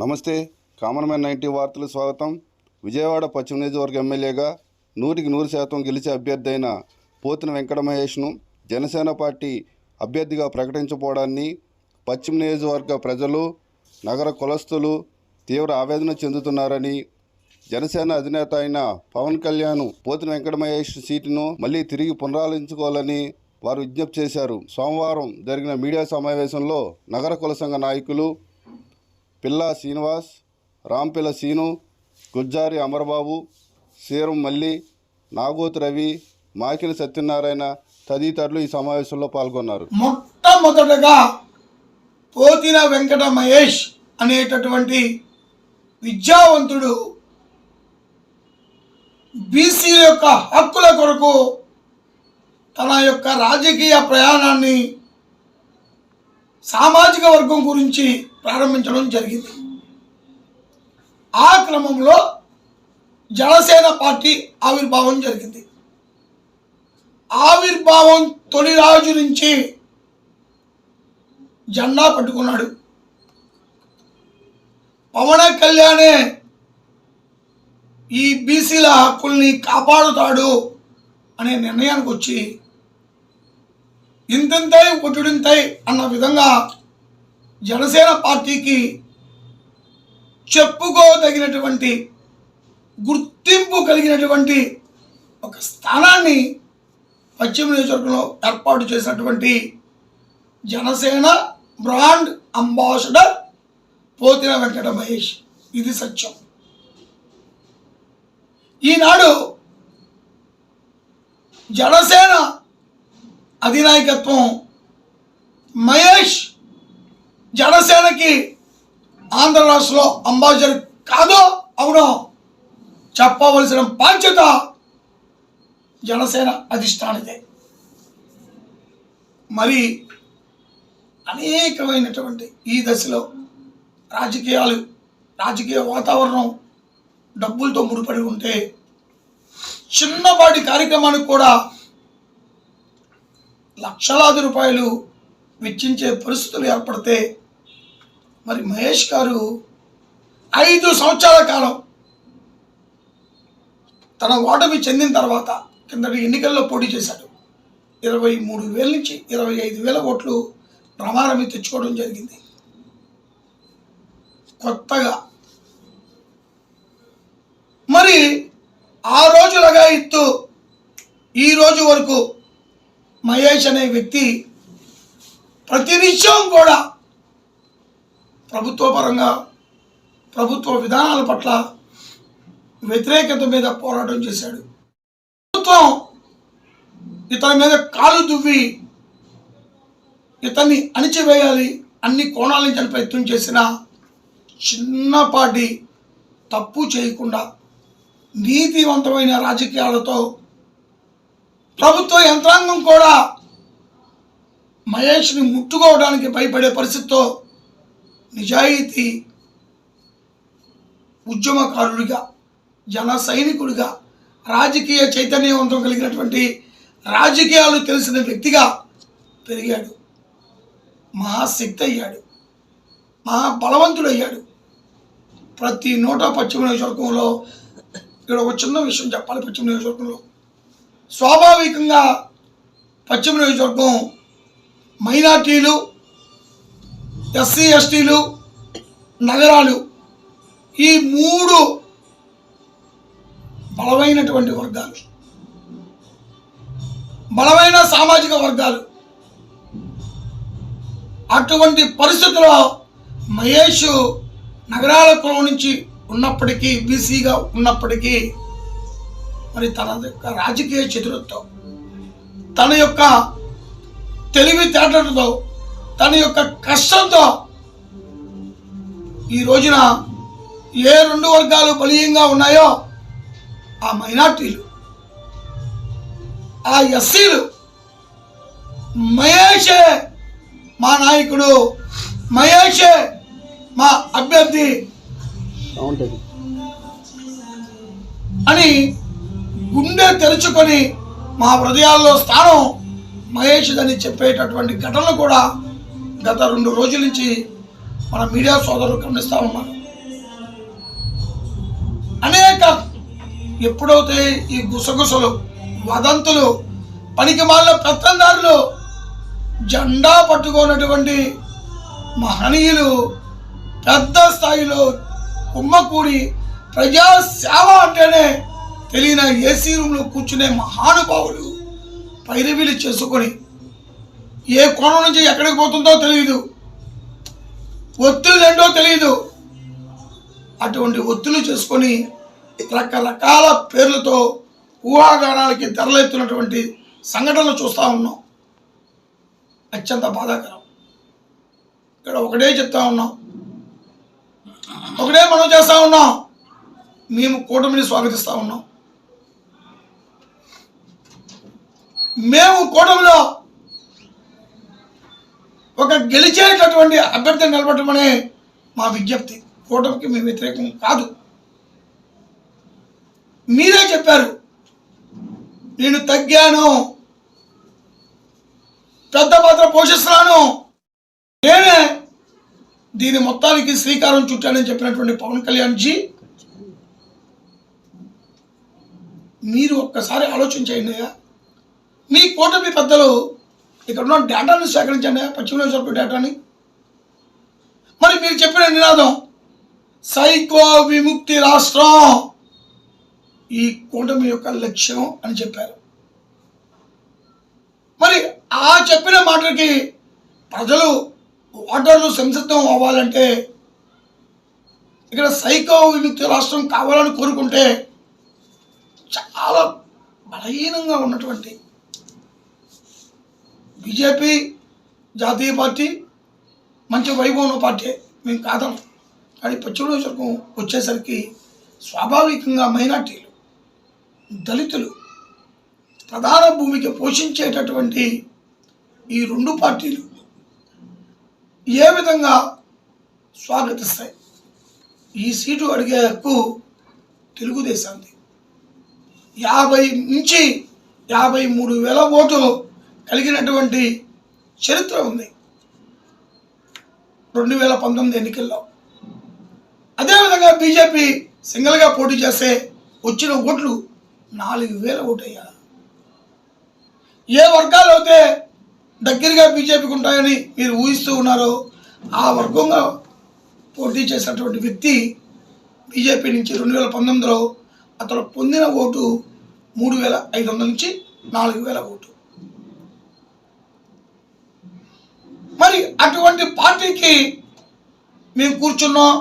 నమస్తే common man ninety వార్తలు స్వాగతం. విజయవాడ పశ్చిమ నియోజకవర్గ ఎమ్మెల్యేగా నూటికి నూరు శాతం గెలిచే అభ్యర్థి అయిన పోతిన వెంకట మహేష్ను జనసేన పార్టీ అభ్యర్థిగా ప్రకటించబోవడాన్ని పశ్చిమ నియోజకవర్గ ప్రజలు నగర కులస్తులు తీవ్ర ఆవేదన చెందుతున్నారని జనసేన అధినేత అయిన పవన్ కళ్యాణ్ పోతిన వెంకట మహేష్ సీటును మళ్ళీ తిరిగి పునరాలించుకోవాలని వారు విజ్ఞప్తి చేశారు. సోమవారం జరిగిన మీడియా సమావేశంలో నగర కుల సంఘ నాయకులు పిల్లా శ్రీనివాస్ రాంపిల్ల సీను గుజ్జారి అమరబాబు సీరం మల్లి నాగోతు రవి మాకిల సత్యనారాయణ తదితరులు ఈ సమావేశంలో పాల్గొన్నారు. మొట్టమొదటగా పోతిన వెంకట మహేష్ అనేటటువంటి విద్యావంతుడు బీసీల యొక్క హక్కుల కొరకు తన యొక్క రాజకీయ ప్రయాణాన్ని సామాజిక వర్గం గురించి ప్రారంభించడం జరిగింది. ఆ క్రమంలో జనసేన పార్టీ ఆవిర్భావం జరిగింది. ఆవిర్భావం తొలి రాజు నుంచి జెండా పట్టుకున్నాడు. పవన్ కళ్యాణే ఈ బీసీల హక్కుల్ని కాపాడుతాడు అనే నిర్ణయానికి వచ్చి ఇంతింతై ఒటుడింతై అన్న విధంగా జనసేన పార్టీకి చెప్పుకోదగినటువంటి గుర్తింపు కలిగినటువంటి ఒక స్థానాన్ని పశ్చిమ నియోజకవర్గంలో ఏర్పాటు చేసినటువంటి జనసేన బ్రాండ్ అంబాసిడర్ పోతిన వెంకట మహేష్. ఇది సత్యం. ఈనాడు జనసేన అధినాయకత్వం. మహేష్ జనసేనకి ఆంధ్ర రాష్ట్రంలో అంబాసిడర్ కాదో అవునో చెప్పవలసిన బాధ్యత జనసేన అధిష్టానిదే. మరి అనేకమైనటువంటి ఈ దశలో రాజకీయాలు రాజకీయ వాతావరణం డబ్బులతో ముడిపడి ఉంటే చిన్నపాటి కార్యక్రమానికి కూడా లక్షలాది రూపాయలు వెచ్చించే పరిస్థితులు ఏర్పడితే మరి మహేష్ గారు ఐదు సంవత్సరాల కాలం తన ఓటమి చెందిన తర్వాత కిందటి ఎన్నికల్లో పోటీ చేశాడు. ఇరవై మూడు వేల నుంచి ఇరవై ఐదు వేల ఓట్లు ప్రమాణమి తెచ్చుకోవడం జరిగింది. కొత్తగా. మరి ఆ రోజులగా ఇత్తు ఈ రోజు వరకు మహేష్ అనే వ్యక్తి ప్రతినిత్యం కూడా ప్రభుత్వపరంగా ప్రభుత్వ విధానాల పట్ల వ్యతిరేకత మీద పోరాటం చేశాడు. ప్రభుత్వం ఇతని మీద కాలు దువ్వి ఇతన్ని అణిచివేయాలి అన్ని కోణాల నుంచి అని ప్రయత్నం చేసిన చిన్నపాటి తప్పు చేయకుండా నీతివంతమైన రాజకీయాలతో ప్రభుత్వ యంత్రాంగం కూడా మహేష్ని ముట్టుకోవడానికి భయపడే పరిస్థితితో నిజాయితీ ఉద్యమకారుడిగా జన సైనికుడిగా రాజకీయ చైతన్యవంతం కలిగినటువంటి రాజకీయాలు తెలిసిన వ్యక్తిగా పెరిగాడు. మహాశక్తి అయ్యాడు. మహా బలవంతుడు అయ్యాడు ప్రతి నూట పశ్చిమ నియోజకవర్గంలో ఇక్కడ ఒక చిన్న విషయం చెప్పాలి. పశ్చిమ నియోజకవర్గంలో స్వాభావికంగా పశ్చిమ నియోజకవర్గం మైనార్టీలు ఎస్సీ ఎస్టీలు నగరాలు ఈ మూడు బలమైనటువంటి వర్గాలు. బలమైన సామాజిక వర్గాలు. అటువంటి పరిస్థితుల్లో మహేష్ నగరాల కులం నుంచి ఉన్నప్పటికీ బీసీగా ఉన్నప్పటికీ మరి తన యొక్క రాజకీయ చతురత్వం తన యొక్క తెలివితేటలతో తన యొక్క కష్టంతో ఈ రోజున ఏ రెండు వర్గాలు బలీయంగా ఉన్నాయో ఆ మైనార్టీలు ఆ ఎస్సీలు మహేషే మా నాయకుడు మహేషే మా అభ్యర్థి అని గుండె తెరుచుకొని మా హృదయాల్లో స్థానం మహేష్దని చెప్పేటటువంటి ఘటనలు కూడా గత రెండు రోజుల నుంచి మన మీడియా సోదరులు గమనిస్తూ ఉన్నారు. అనేక ఎప్పుడైతే ఈ గుసగుసలు వదంతులు పనికి మాల పెత్తందారులు జెండా పట్టుకున్నటువంటి మహనీయులు పెద్ద స్థాయిలో కుమ్మకూడి ప్రజాసేవ అంటేనే తెలియని ఏసీ రూమ్లో కూర్చునే మహానుభావులు పైరవీలు చేసుకొని ఏ కోణం నుంచి ఎక్కడికి పోతుందో తెలియదు ఒత్తులు ఏంటో తెలియదు అటువంటి ఒత్తులు చేసుకొని రకరకాల పేర్లతో ఊహాగానాలకి తెరలెత్తున్నటువంటి సంఘటనలు చూస్తూ ఉన్నాం. అత్యంత బాధాకరం. ఇక్కడ ఒకటే చెప్తా ఉన్నాం. ఒకటే మనం చేస్తూ ఉన్నాం. మేము కూటమిని స్వాగతిస్తూ ఉన్నాం. మేము కూటమిలో ఒక గెలిచేటటువంటి అభ్యర్థిని నిలబడమనే మా విజ్ఞప్తి. కూటమికి మేము వ్యతిరేకం కాదు. మీరే చెప్పారు. నేను తగ్గాను. పెద్ద పాత్ర పోషిస్తున్నాను. నేనే దీని మొత్తానికి శ్రీకారం చుట్టానని చెప్పినటువంటి పవన్ కళ్యాణ్ జీ మీరు ఒక్కసారి ఆలోచించండి అయ్యా. మీ కూటమి పెద్దలు ఇక్కడ ఉన్న డేటాను సేకరించండి పశ్చిమ నియోజకవర్గ డేటాని. మరి మీరు చెప్పిన నినాదం సైకో విముక్తి రాష్ట్రం ఈ కూటమి యొక్క లక్ష్యం అని చెప్పారు. మరి ఆ చెప్పిన మాటలకి ప్రజలు ఓటర్లు సంసిద్ధం అవ్వాలంటే ఇక్కడ సైకో విముక్తి రాష్ట్రం కావాలని కోరుకుంటే చాలా బలహీనంగా ఉన్నటువంటి బీజేపీ జాతీయ పార్టీ మంచి వైభవం ఉన్న పార్టీ మేము కాదం. కానీ పశ్చిమ నియోజకవర్గం వచ్చేసరికి స్వాభావికంగా మైనార్టీలు దళితులు ప్రధాన భూమికి పోషించేటటువంటి ఈ రెండు పార్టీలు ఏ విధంగా స్వాగతిస్తాయి? ఈ సీటు అడిగే హక్కు తెలుగుదేశానికి యాభై నుంచి యాభై మూడు వేల ఓటు కలిగినటువంటి చరిత్ర ఉంది. రెండు వేల పంతొమ్మిది ఎన్నికల్లో. అదేవిధంగా బీజేపీ సింగిల్గా పోటీ చేస్తే వచ్చిన ఓట్లు నాలుగు వేల ఓటయ్యా. ఏ వర్గాలు అయితే దగ్గరగా బీజేపీకి ఉంటాయని మీరు ఊహిస్తూ ఉన్నారో ఆ వర్గంగా పోటీ చేసినటువంటి వ్యక్తి బీజేపీ నుంచి రెండు వేల పంతొమ్మిదిలో అతను పొందిన ఓటు మూడు వేల ఐదు వందల నుంచి నాలుగు వేల ఓటు. మరి అటువంటి పార్టీకి మేము కూర్చున్నాం.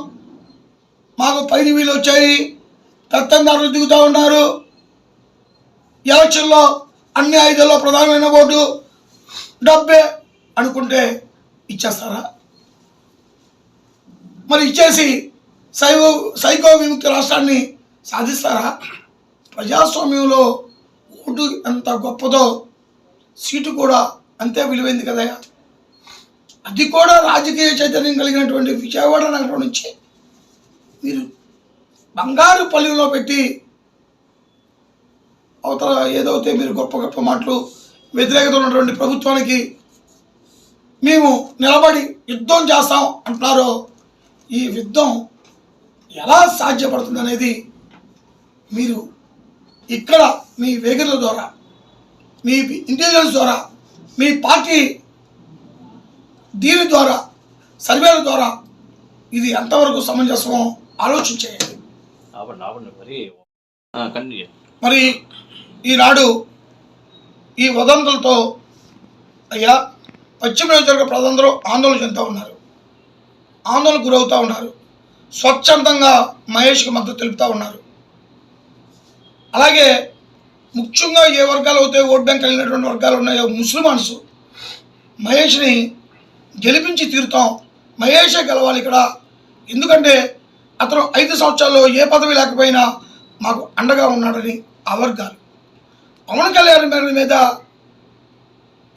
మాకు పైన వీలు వచ్చాయి. పెత్తందారులు దిగుతూ ఉన్నారు. ఎలక్షన్లో అన్ని ఐదుల్లో ప్రధానమైన ఓటు డబ్బే అనుకుంటే ఇచ్చేస్తారా? మరి ఇచ్చేసి సైవో సైకో విముక్తి రాష్ట్రాన్ని సాధిస్తారా? ప్రజాస్వామ్యంలో ఓటు ఎంత గొప్పదో సీటు కూడా అంతే విలువైంది కదయా అది కూడా రాజకీయ చైతన్యం కలిగినటువంటి విజయవాడ నగరం నుంచి మీరు బంగారు పల్లెలో పెట్టి అవతల ఏదైతే మీరు గొప్ప గొప్ప మాటలు వ్యతిరేకత ఉన్నటువంటి ప్రభుత్వానికి మేము నిలబడి యుద్ధం చేస్తాం అంటున్నారో ఈ యుద్ధం ఎలా సాధ్యపడుతుంది అనేది మీరు ఇక్కడ మీ వేగర్ల ద్వారా మీ ఇంటెలిజెన్స్ ద్వారా మీ పార్టీ దీని ద్వారా సర్వేల ద్వారా ఇది ఎంతవరకు సమంజసమో ఆలోచించేయండి ఆపండి ఆపండి మరి. ఈనాడు ఈ వదంతులతో అయ్యా పశ్చిమ నియోజకవర్గ ప్రజలందరూ ఆందోళన చెందుతూ ఉన్నారు. ఆందోళన గురవుతూ ఉన్నారు. స్వచ్ఛందంగా మహేష్కి మద్దతు తెలుపుతూ ఉన్నారు. అలాగే ముఖ్యంగా ఏ వర్గాలు అయితే ఓట్ బ్యాంక్ కలిగినటువంటి వర్గాలు ఉన్నాయో ముస్లిమాన్స్ మహేష్ని గెలిపించి తీరుతాం. మహేషే గెలవాలి ఇక్కడ. ఎందుకంటే అతను ఐదు సంవత్సరాల్లో ఏ పదవి లేకపోయినా మాకు అండగా ఉన్నాడని ఆ వర్గాలు. పవన్ కళ్యాణ్ గారి మీద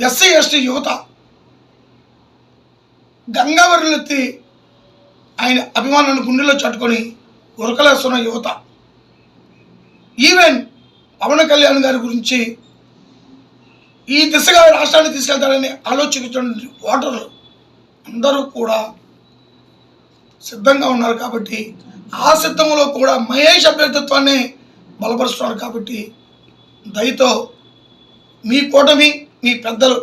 ఎస్సీ ఎస్టీ యువత గంగావరులెత్తి ఆయన అభిమానాన్ని గుండెలో చట్టుకొని ఉరకలేస్తున్న యువత. ఈవెన్ పవన్ కళ్యాణ్ గారి గురించి ఈ దిశగా రాష్ట్రాన్ని తీసుకెళ్తారని ఆలోచించిన ఓటర్లు అందరూ కూడా సిద్ధంగా ఉన్నారు కాబట్టి ఆ సిద్ధంలో కూడా మహేష్ అభ్యర్థిత్వాన్ని బలపరుస్తున్నారు కాబట్టి దయతో మీ కూటమి మీ పెద్దలు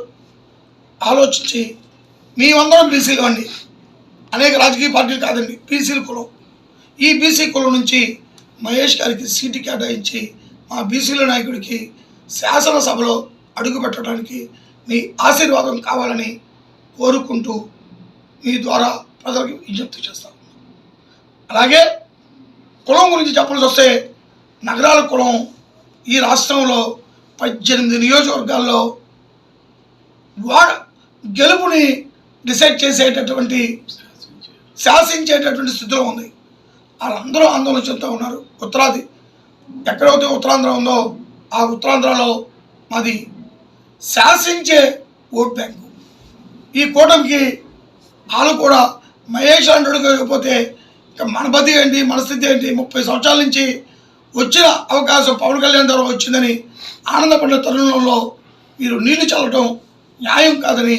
ఆలోచించి మేమందరం బీసీలు అండి అనేక రాజకీయ పార్టీలు కాదండి బీసీల కులం. ఈ బీసీ కులం నుంచి మహేష్ గారికి సీటు కేటాయించి మా బీసీల నాయకుడికి శాసనసభలో అడుగు పెట్టడానికి మీ ఆశీర్వాదం కావాలని కోరుకుంటూ మీ ద్వారా ప్రజలకు విజ్ఞప్తి చేస్తాను అలాగే కులం గురించి చెప్పాల్సి వస్తే నగరాల కులం ఈ రాష్ట్రంలో పద్దెనిమిది నియోజకవర్గాల్లో వాడ గెలుపుని డిసైడ్ చేసేటటువంటి శాసించేటటువంటి స్థితిలో ఉంది. వాళ్ళందరూ ఆందోళన చెందుతూ ఉన్నారు. ఉత్తరాది ఎక్కడైతే ఉత్తరాంధ్ర ఉందో ఆ ఉత్తరాంధ్రలో మాది శాసించే ఓట్ బ్యాంకు. ఈ కూటమికి వాళ్ళు కూడా మహేష్ అంటుడికి కాకపోతే ఇక మన బతి ఏంటి మన స్థితి ఏంటి ముప్పై సంవత్సరాల నుంచి వచ్చిన అవకాశం పవన్ కళ్యాణ్ ద్వారా వచ్చిందని ఆనందపడిన తరుణంలో మీరు నీళ్ళు చల్లటం న్యాయం కాదని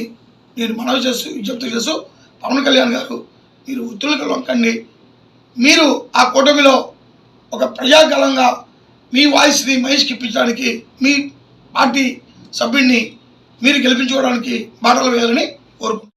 నేను మనవి చేస్తూ విజ్ఞప్తి చేస్తూ పవన్ కళ్యాణ్ గారు మీరు ఒత్తిళ్ళకి లొంకండి మీరు ఆ కూటమిలో ఒక ప్రజాకాలంగా మీ వాయిస్ని మహేష్కి ఇప్పించడానికి మీ పార్టీ సభ్యుడిని మీరు గెలిపించుకోవడానికి బాటలు వేయాలని కోరుకుంటున్నాను.